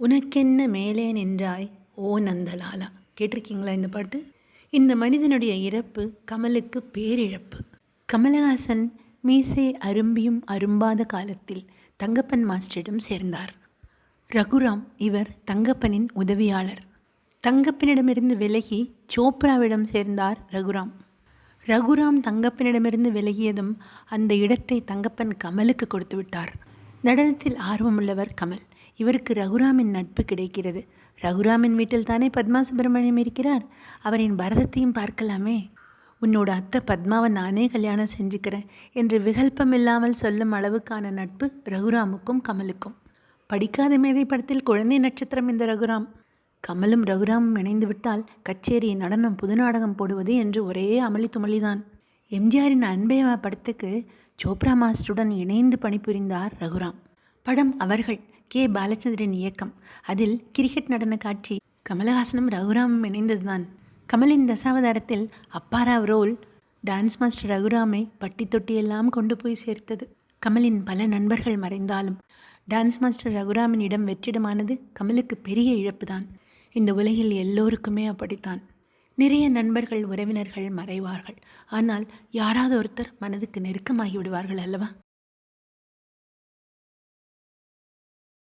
உனக்கென்ன மேலே நின்றாய் ஓ நந்தலாலா? கேட்டிருக்கீங்களா இந்த பாட்டு? இந்த மனிதனுடைய இறப்பு கமலுக்கு பேரிழப்பு. கமலஹாசன் மீசை அரும்பியும் அரும்பாத காலத்தில் தங்கப்பன் மாஸ்டரிடம் சேர்ந்தார். ரகுராம் இவர் தங்கப்பனின் உதவியாளர். தங்கப்பனிடமிருந்து விலகி சோப்ராவிடம் சேர்ந்தார் ரகுராம். ரகுராம் தங்கப்பனிடமிருந்து விலகியதும் அந்த இடத்தை தங்கப்பன் கமலுக்கு கொடுத்து விட்டார் நடனத்தில் ஆர்வமுள்ளவர் கமல். இவருக்கு ரகுராமின் நட்பு கிடைக்கிறது. ரகுராமின் வீட்டில் தானே பத்மா சுப்பிரமணியம் இருக்கிறார்? அவரின் பரதத்தையும் பார்க்கலாமே. உன்னோட அத்தை பத்மாவை நானே கல்யாணம் செஞ்சுக்கிறேன் என்று விகல்பம் இல்லாமல் சொல்லும் அளவுக்கான நட்பு ரகுராமுக்கும் கமலுக்கும். படிக்காத மேதை படத்தில் குழந்தை நட்சத்திரம் இந்த ரகுராம். கமலும் ரகுராமும் இணைந்து விட்டால் கச்சேரி நடனம் புது நாடகம் போடுவது என்று ஒரே அமளி துமளிதான். எம்ஜிஆரின் அன்பேவா படத்துக்கு சோப்ரா மாஸ்டருடன் இணைந்து பணிபுரிந்தார் ரகுராம். படம் அவர்கள். கே. பாலச்சந்திரன் இயக்கம். அதில் கிரிக்கெட் நடன காட்சி. கமலஹாசனும் ரகுராமும் இணைந்ததுதான். கமலின் தசாவதாரத்தில் அப்பாராவ் ரோல் டான்ஸ் மாஸ்டர் ரகுராமை பட்டி தொட்டியெல்லாம் கொண்டு போய் சேர்த்தது. கமலின் பல நண்பர்கள் மறைந்தாலும் டான்ஸ் மாஸ்டர் ரகுராமின் இடம் வெற்றிடமானது கமலுக்கு பெரிய இழப்புதான். இந்த உலகில் எல்லோருக்குமே அப்படித்தான். நிறைய நண்பர்கள் உறவினர்கள் மறைவார்கள். ஆனால் யாராவது ஒருத்தர் மனதுக்கு நெருக்கமாகி விடுவார்கள் அல்லவா?